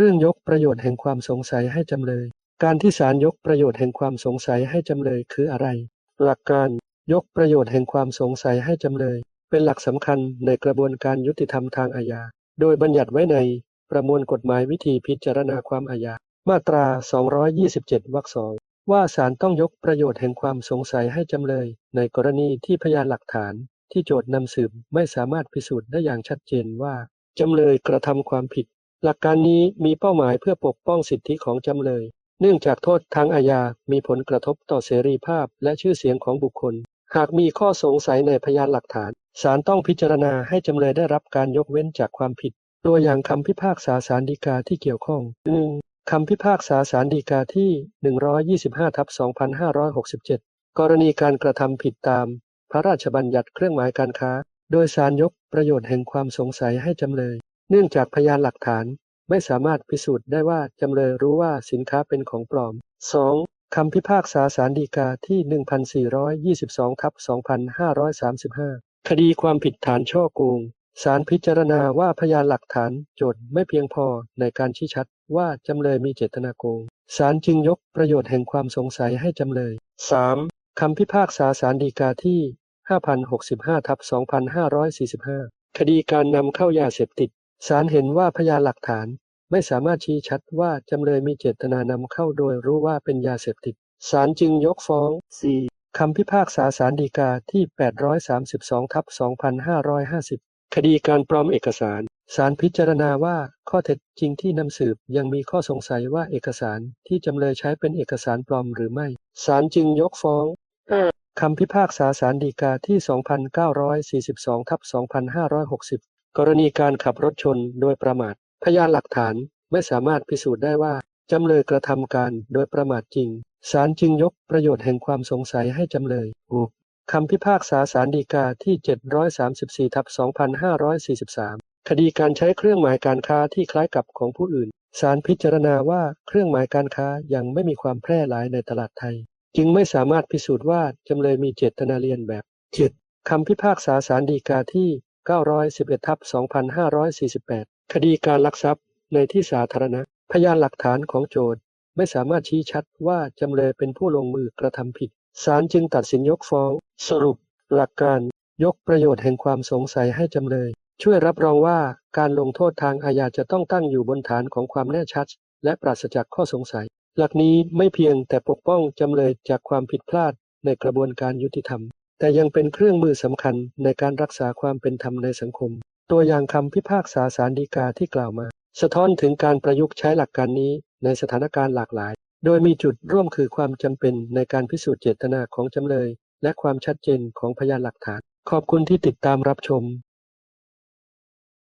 เรื่องยกประโยชน์แห่งความสงสัยให้จำเลย การที่ศาลยกประโยชน์แห่งความสงสัยให้จำเลยคืออะไร หลักการยกประโยชน์แห่งความสงสัยให้จำเลย เป็นหลักสำคัญในกระบวนการยุติธรรมทางอาญา โดยบัญญัติไว้ในประมวลกฎหมายวิธีพิจารณาความอาญา มาตรา 227 วรรคสองว่าศาลต้องยกประโยชน์แห่งความสงสัยให้จำเลย ในกรณีที่พยานหลักฐานที่โจทย์นำสืบไม่สามารถพิสูจน์ได้อย่างชัดเจนว่าจำเลยกระทำความผิด หลักการนี้มีเป้าหมายเพื่อปกป้องสิทธิของจำเลย เนื่องจากโทษทางอาญา มีผลกระทบต่อเสรีภาพและชื่อเสียงของบุคคล หากมีข้อสงสัยในพยานหลักฐาน ศาลต้องพิจารณาให้จำเลยได้รับการยกเว้นจากความผิด ตัวอย่างคำพิพากษาศาลฎีกาที่เกี่ยวข้อง 1. คำพิพากษาศาลฎีกาที่ 125ทับ2567 กรณีการกระทำผิดตาม พระราชบัญญัติเครื่องหมายการค้า โดยศาลยกประโยชน์แห่งความสงสัยให้จำเลย เนื่องจากพยานหลักฐานไม่สามารถพิสูจน์ได้ว่าจำเลยรู้ว่าสินค้าเป็นของปลอม 2. คำพิพากษาศาลฎีกาที่ 1422ทับ2535 คดีความผิดฐานช่อโกงศาลพิจารณาว่าพยานหลักฐานโจทย์ไม่เพียงพอในการชี้ชัดว่าจำเลยมีเจตนาโกงศาลจึงยกประโยชน์แห่งความสงสัยให้จำเลย 3. คำพิพากษาศาลฎีกาที่ 5065ทับ2545 คดีการนำเข้ายาเสพติด ศาลเห็นว่าพยานหลักฐานไม่สามารถชี้ชัดว่าจำเลยมีเจตนานำเข้าโดยรู้ว่าเป็นยาเสพติด ศาลจึงยกฟ้อง 4. คำพิพากษาศาลฎีกาที่ 832ทับ2550 คดีการปลอมเอกสาร ศาลพิจารณาว่าข้อเท็จจริงที่นำสืบยังมีข้อสงสัยว่าเอกสารที่จำเลยใช้เป็นเอกสารปลอมหรือไม่ ศาลจึงยกฟ้อง 5. คำพิพากษาศาลฎีกาที่ 2942ทับ2560 กรณีการขับรถชนโดยประมาท พยานหลักฐานไม่สามารถพิสูจน์ได้ว่าจำเลยกระทำการโดยประมาทจริง ศาลจึงยกประโยชน์แห่งความสงสัยให้จำเลย 6. คำพิพากษาศาลฎีกาที่ 734ทับ2543 คดีการใช้เครื่องหมายการค้าที่คล้ายกับของผู้อื่น ศาลพิจารณาว่าเครื่องหมายการค้ายังไม่มีความแพร่หลายในตลาดไทย จึงไม่สามารถพิสูจน์ว่าจำเลยมีเจตนาเลียนแบบ 7. คำพิพากษาศาลฎีกาที่ 911ทับ2548 คดีการลักทรัพย์ในที่สาธารณะ พยานหลักฐานของโจทก์ไม่สามารถชี้ชัดว่าจำเลยเป็นผู้ลงมือกระทำผิด ศาลจึงตัดสินยกฟ้อง สรุป หลักการ ยกประโยชน์แห่งความสงสัยให้จำเลย ช่วยรับรองว่าการลงโทษทางอาญาจะต้องตั้งอยู่บนฐานของความแน่ชัด และปราศจากข้อสงสัย หลักนี้ไม่เพียงแต่ปกป้องจำเลยจากความผิดพลาดในกระบวนการยุติธรรม แต่ยังเป็นเครื่องมือสำคัญในการรักษาความเป็นธรรมในสังคม ตัวอย่างคำพิพากษาสารดีกาที่กล่าวมา สะท้อนถึงการประยุกต์ใช้หลักการนี้ในสถานการณ์หลากหลาย โดยมีจุดร่วมคือความจำเป็นในการพิสูจน์เจตนาของจำเลย และความชัดเจนของพยานหลักฐาน ขอบคุณที่ติดตามรับชม